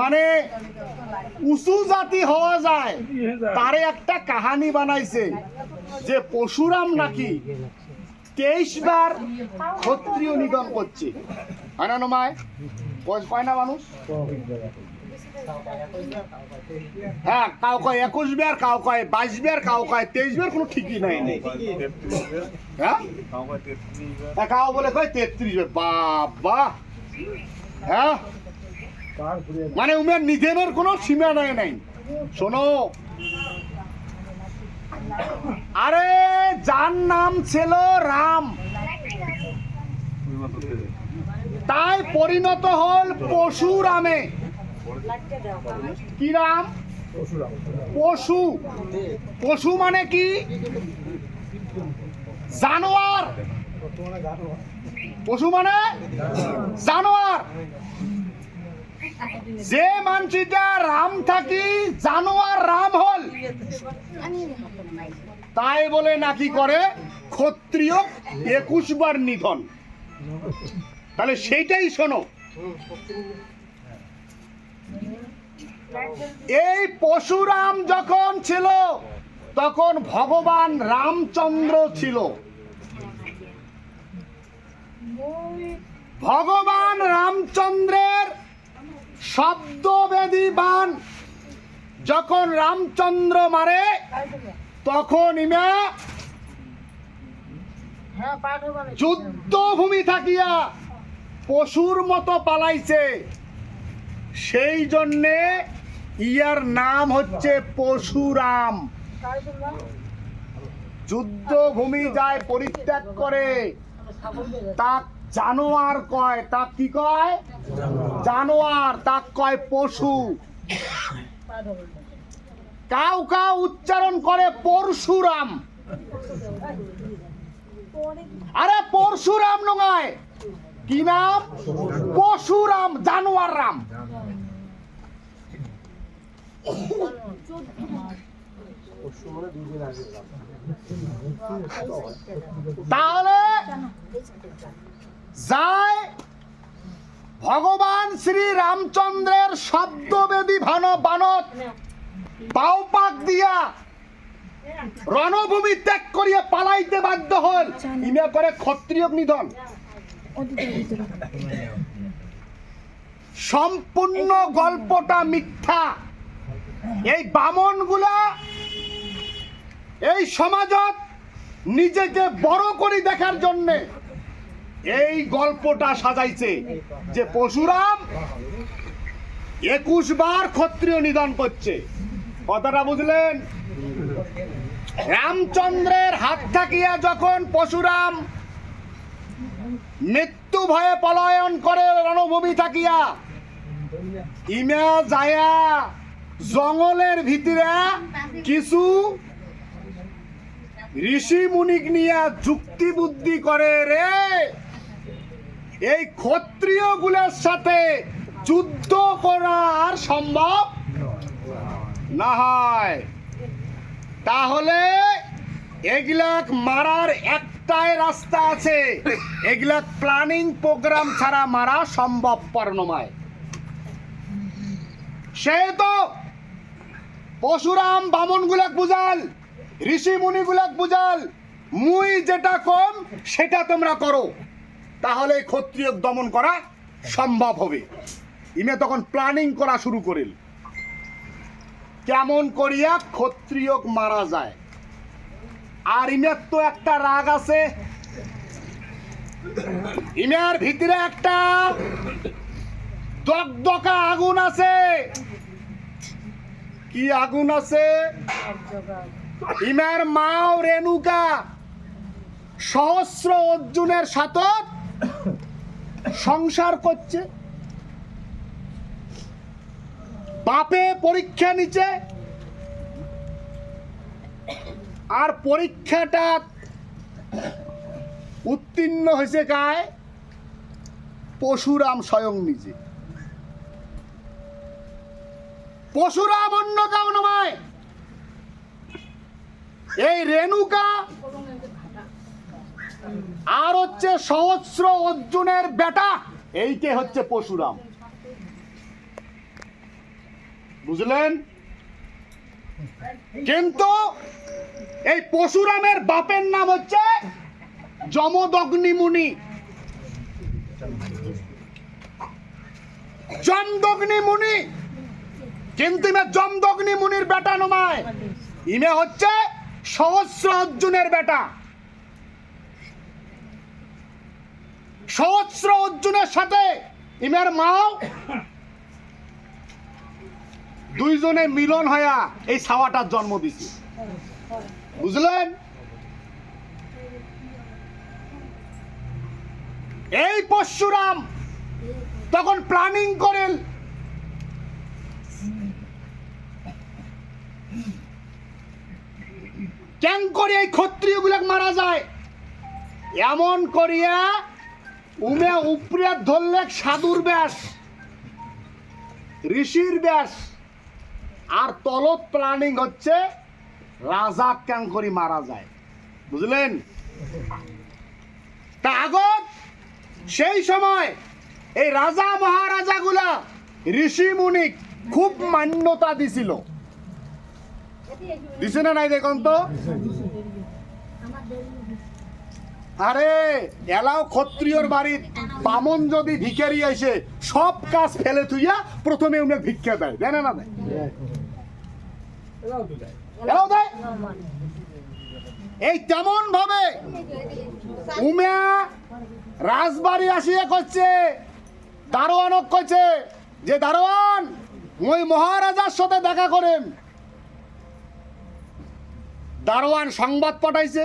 মানে উঁচু জাতি হওয়া যায়, তারে একটা কাহানি বানাইছে যে পশুরাম নাকি তেইশ বার ক্ষত্রিয় নিধন করছে। হয় না নমায় বয়স পায় না মানুষ? হ্যাঁ কাউ কয় একুশ বার, কাউ কয় বাইশ বার, কাউ কয় তেইশ বার, কোনো ঠিকই নাই। হ্যাঁ? কাউ বলে কয় তেত্রিশ বাবা! হ্যাঁ? মানে উমের নিধনের কোনো সীমা নাই নাই। শোনো। আরে, যার নাম ছিল রাম। তাই পরিণত হল পশুরামে কি রাম? পশু। পশু মানে কি? জানোয়ার। পশু মানে জানোয়ার। যে মানসিটা রাম থাকি, জানোয়ার রাম হল। তাই বলে নাকি করে ক্ষত্রিয় একুশ বার নিধন। তাহলে সেইটাই শোনো। এই পশুরাম যখন ছিল, তখন ভগবান রামচন্দ্র ছিল। ভগবান রামচন্দ্রের শব্দবেদী বান যখন রামচন্দ্র মারে, তখন ইমা যুদ্ধভূমি থাকিয়া পশুর মতো পালাইছে। সেই জন্যে ইয়ার নাম হচ্ছে পশুরাম। যুদ্ধভূমি যায় পরিত্যাগ করে। তাক জানোয়ার কয়? তাক কি কয়? জানোয়ার। তাক কয় পশু। কাউ কাউ উচ্চারণ করে পরশুরাম। আরে পরশুরাম নয় কি নাম? পশুরাম জানোয়ার রাম তাহলে যায় ভগবান শ্রী রামচন্দ্রের শব্দবেদী ভান বানত পাওপাক দিয়া রণভূমি ত্যাগ করিয়া পালাইতে বাধ্য হল। ইমে করে ক্ষত্রিয় নিধন সম্পূর্ণ গল্পটা মিথ্যা। এই বামনগুলা এই সমাজত নিজেকে বড় করে দেখার জন্যে এই গল্পটা সাজাইছে যে পশুরাম একুশ বার ক্ষত্রিয় নিধন করছে। কথাটা বুঝলেন? রামচন্দ্রের হাত থাকিয়া যখন পশুরাম মৃত্যু ভয়ে পলায়ন করে রণভূমি থাকিয়া ইমা যায়া জঙ্গলের ভিতরে কিছু ঋষি মুনিক নিয়া যুক্তি বুদ্ধি করে রে। এই ক্ষত্রিয়গুলোর সাথে যুদ্ধ করা আর সম্ভব না হয়। তাহলে এগুলাক মারার একটাই রাস্তা আছে। এগুলাক প্ল্যানিং প্রোগ্রাম ছাড়া মারা সম্ভব নয় সে তো পশুরাম বামন গুলাক বুঝাল। ঋষি মুনি গুলাক বুঝাল, মুই যেটা কম সেটা তোমরা করো। তাহলে ক্ষত্রিয় দমন করা সম্ভব হবে। ইমে তখন প্ল্যানিং করা শুরু করিল। কেমন করিয়া ক্ষত্রিয় মারা যায়? আর ইমের তো একটা রাগ আছে। ইমের ভিতরে একটা দকদকা আগুন আছে। কি আগুন আছে? ইমার মাও রেণুকা, সহস্র অর্জুনের সাথত সংসার করছে। বাপে পরীক্ষা নিচ্ছে। আর পরীক্ষাটা উত্তীর্ণ হয়েছে কায় পশুরাম স্বয়ং নিজে। পশুরাম অন্য কেউ নয়। এই রেণুকা আর হচ্ছে সহস্র অর্জুনের বেটা, এইকে হচ্ছে পশুরাম। বুঝলেন? কিন্তু এই পশুরামের বাপের নাম হচ্ছে যমদগ্নি মুনি জমদগ্নি মুনি কিন্তু ইমে জমদগ্নি মুনির বেটা নমায়। ইমে হচ্ছে সহস্র অর্জুনের বেটা। সহস্র অর্জুনের সাথে ইমের মাও দুইজনে মিলন হইয়া এই ছাওয়াটার জন্ম দিছে। বুঝলেন? এই পরশুরাম তখন প্ল্যানিং করেন কেন করে এই ক্ষত্রিয় মারা যায়। এমন করিয়া উমে উপরে ধরলে সাধুর ব্যাস, ঋষির ব্যাস, আর তলত প্ল্যানিং হচ্ছে রাজা কেন করি মারা যায়। বুঝলেন? তা আগত সেই সময় এই রাজা মহারাজাগুলা ঋষি মুনি খুব মান্যতা দিছিল। দিছে না নাই দেখুন তো? আরে, এলাও ক্ষত্রিয়র বাড়ির বামন যদি ভিখারি এসে সব কাজ ফেলে থুইয়া প্রথমে উনি ভিক্ষা দেয়। দেয় না দেয়? এই তেমন ভাবে উমা রাজবাড়ি আসিয়া করছে দারোয়ানক করছে যে, দারোয়ান ওই মহারাজার সাথে দেখা করেন দারোয়ান সংবাদ পাঠাইছে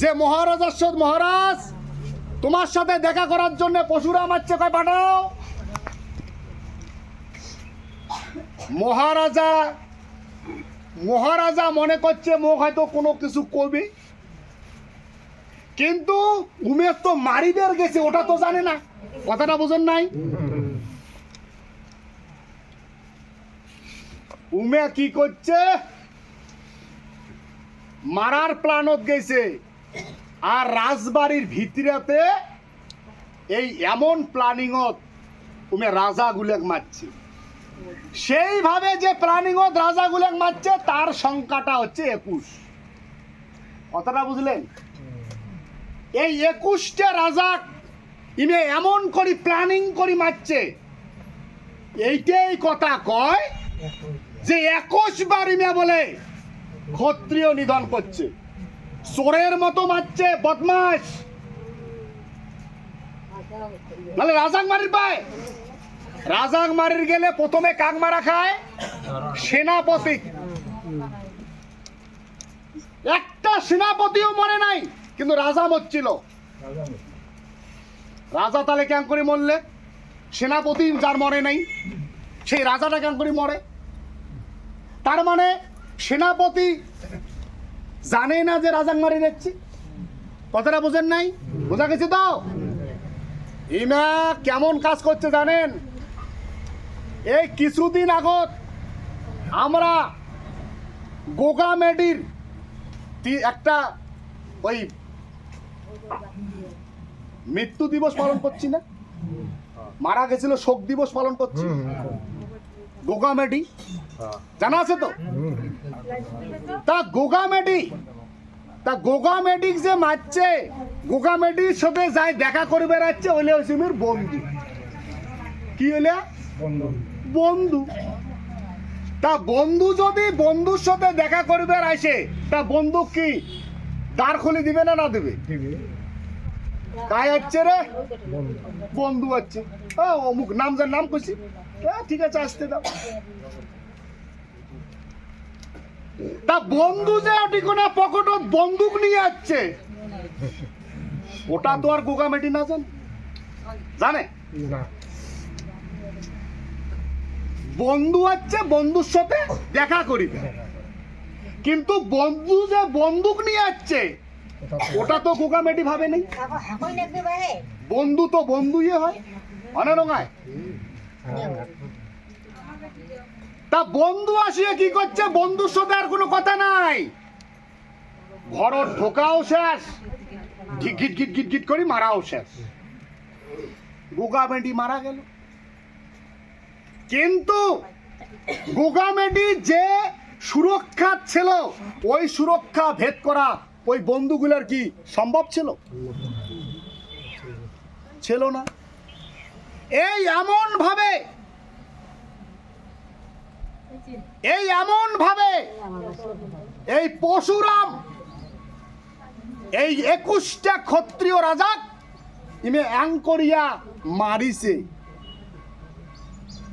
যে মহারাজার সাথে মহারাজ, তোমার সাথে দেখা করার জন্য পশুরা আমার কয় পাঠাও। মহারাজা মহারাজা মনে করছে মুখ হয়তো কোনো কিছু কবি কিন্তু উমেশ তো মারিদের গেছে, ওটা তো জানে না। কথাটা বুঝেন নাই? উমে কি করছে? মারার প্লানত গেছে। আর রাজবাড়ির ভিতরেতে এই এমন প্ল্যানিংত তুমি রাজা গুলেক মারছে। সেইভাবে যে প্ল্যানিংত রাজা গুলেক মারছে, তার সংখ্যাটা হচ্ছে একুশ। কথাটা বুঝলেন? এই একুশটা রাজা ইমে এমন করি প্ল্যানিং করি মারছে। এইটাই কথা কয় যে একুশ বার ইমে বলে ক্ষত্রিয় নিধন করছে। চোরের মতো মারছে বদমাস নাহলে রাজাক মারির পায়। রাজাক মারির গেলে প্রথমে কাক মারা খায়? সেনাপতি। একটা সেনাপতিও মরে নাই, কিন্তু রাজা মরছিল। রাজা তাহলে কেন করে মরলে? সেনাপতি যার মরে নাই, সেই রাজাটা কেন করে মরে? তার মানে সেনাপতি জানে না যে রাজাক মারি যাচ্ছি কথাটা বোঝেন নাই? বোঝা গেছে তো? ইমা কেমন কাজ করছে জানেন? এই কিছুদিন আগত আমরা গোগামেডির একটা ওই মৃত্যু দিবস পালন করছি না? মারা গেছিল শোক দিবস পালন করছি। গোগামেডি জানা আছে তো? তা গোগামেডি তা গোগা গোগামেডিক যে মারছে গোগামেডির সাথে যাই দেখা করে বেড়াচ্ছে ওইলে হচ্ছে বন্ধু। কি হলে বন্ধু। তা বন্ধু যদি বন্ধুর সাথে দেখা করবে আসে তা বন্ধু কি দ্বার খুলে দিবে না না দেবে? কাই হচ্ছে রে? বন্ধু। হচ্ছে। ও অমুক নাম যার নাম করছি হ্যাঁ ঠিক আছে আসতে দাও। তা বন্ধু যে ঠিকানা পকেটত বন্দুক নিয়ে আসছে। ওটা তো আর গোগামেটি না জানে? জানে বন্ধু হচ্ছে বন্ধুর সাথে দেখা করিবে। কিন্তু বন্ধু যে বন্দুক নিয়ে আসছে ওটা তো গোগামেটি ভাবে নেই। বন্ধু তো বন্ধুই হয়। অনারঙায় তা বন্ধু আসিয়ে কি করছে? বন্ধুর সাথে আর কোনো কথা নাই। ঘর ঢোকাও শেষ। ঘিট ঘিট ঘিট করি মারাও শেষ। বেন্ডি মারা গেল। কিন্তু গোগামেডি যে সুরক্ষা ছিল, ওই সুরক্ষা ভেদ করা ওই বন্ধুগুলোর কি সম্ভব ছিল? ছিল না। এই এমন ভাবে এই এমন ভাবে এই পশুরাম, এই একুশটা ক্ষত্রিয় রাজা ইমে অ্যাং করিয়া মারিছে।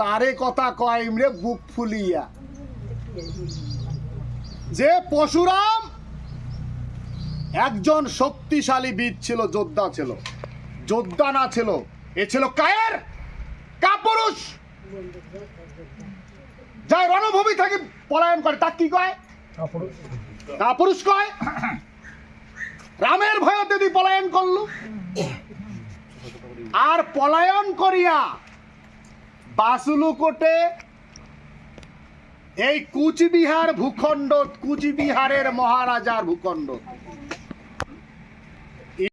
তারে কথা কয় ইমরে বুক ফুলিয়া। যে পশুরাম একজন শক্তিশালী বীর ছিল, যোদ্ধা ছিল। যোদ্ধা না ছিল, এ ছিল কায়ের, কাপুরুষ। যাই রণভূমি থেকে পলায়ন করে তাক কি কয়? কাপুরুষ কয়? রামের ভয় দিদি পলায়ন করল, আর পলায়ন করিয়া বাসুলুকোটে এই কুচবিহার ভূখণ্ড, কুচবিহারের মহারাজার ভূখণ্ড।